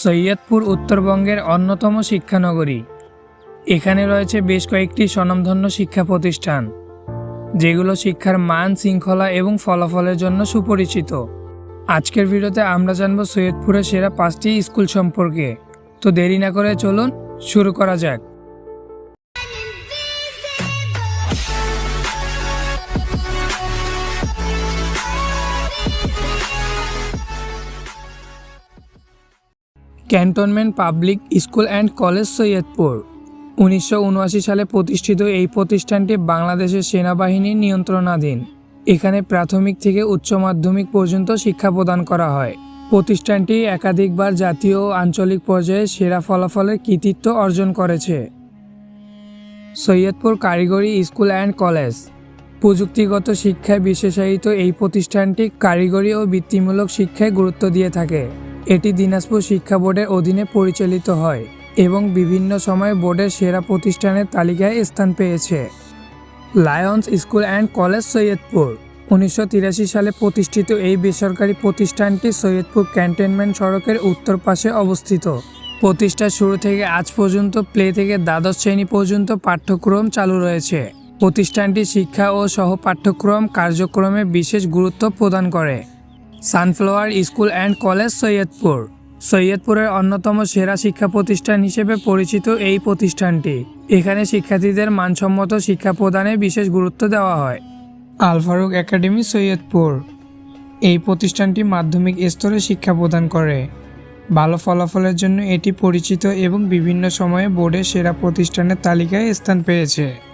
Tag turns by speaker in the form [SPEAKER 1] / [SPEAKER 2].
[SPEAKER 1] সৈয়দপুর উত্তরবঙ্গের অন্যতম শিক্ষানগরী। এখানে রয়েছে বেশ কয়েকটি স্বনামধন্য শিক্ষা প্রতিষ্ঠান, যেগুলো শিক্ষার মান, শৃঙ্খলা এবং ফলাফলের জন্য সুপরিচিত। আজকের ভিডিওতে আমরা জানব সৈয়দপুরের সেরা পাঁচটি স্কুল সম্পর্কে। তো দেরি না করে চলুন, শুরু করা যাক। Cantonment public school and college Saidpur. উনিশশো উনআশি সালে প্রতিষ্ঠিত এই প্রতিষ্ঠানটি বাংলাদেশের সেনাবাহিনীর নিয়ন্ত্রণাধীন। এখানে প্রাথমিক থেকে উচ্চ মাধ্যমিক পর্যন্ত শিক্ষা প্রদান করা হয়। প্রতিষ্ঠানটি একাধিকবার জাতীয় ও আঞ্চলিক পর্যায়ে সেরা ফলাফলের কৃতিত্ব অর্জন করেছে। সৈয়দপুর কারিগরি স্কুল অ্যান্ড কলেজ। প্রযুক্তিগত শিক্ষায় বিশেষায়িত এই প্রতিষ্ঠানটি কারিগরি ও বৃত্তিমূলক শিক্ষায় গুরুত্ব দিয়ে থাকে। এটি দিনাজপুর শিক্ষা বোর্ডের অধীনে পরিচালিত হয় এবং বিভিন্ন সময়ে বোর্ডের সেরা প্রতিষ্ঠানের তালিকায় স্থান পেয়েছে। Lions school and college Saidpur. উনিশশো তিরাশি সালে প্রতিষ্ঠিত এই বেসরকারি প্রতিষ্ঠানটি সৈয়দপুর ক্যান্টনমেন্ট সড়কের উত্তর পাশে অবস্থিত। প্রতিষ্ঠার শুরু থেকে আজ পর্যন্ত প্লে থেকে দ্বাদশ শ্রেণি পর্যন্ত পাঠ্যক্রম চালু রয়েছে। প্রতিষ্ঠানটি শিক্ষা ও সহ পাঠ্যক্রম কার্যক্রমে বিশেষ গুরুত্ব প্রদান করে। Sunflower school and college Saidpur. সৈয়দপুরের অন্যতম সেরা শিক্ষা প্রতিষ্ঠান হিসেবে পরিচিত এই প্রতিষ্ঠানটি। এখানে শিক্ষার্থীদের মানসম্মত শিক্ষা প্রদানে বিশেষ গুরুত্ব দেওয়া হয়। আলফারুক একাডেমি, সৈয়দপুর। এই প্রতিষ্ঠানটি মাধ্যমিক স্তরে শিক্ষা প্রদান করে। ভালো ফলাফলের জন্য এটি পরিচিত এবং বিভিন্ন সময়ে বোর্ডের সেরা প্রতিষ্ঠানের তালিকায় স্থান পেয়েছে।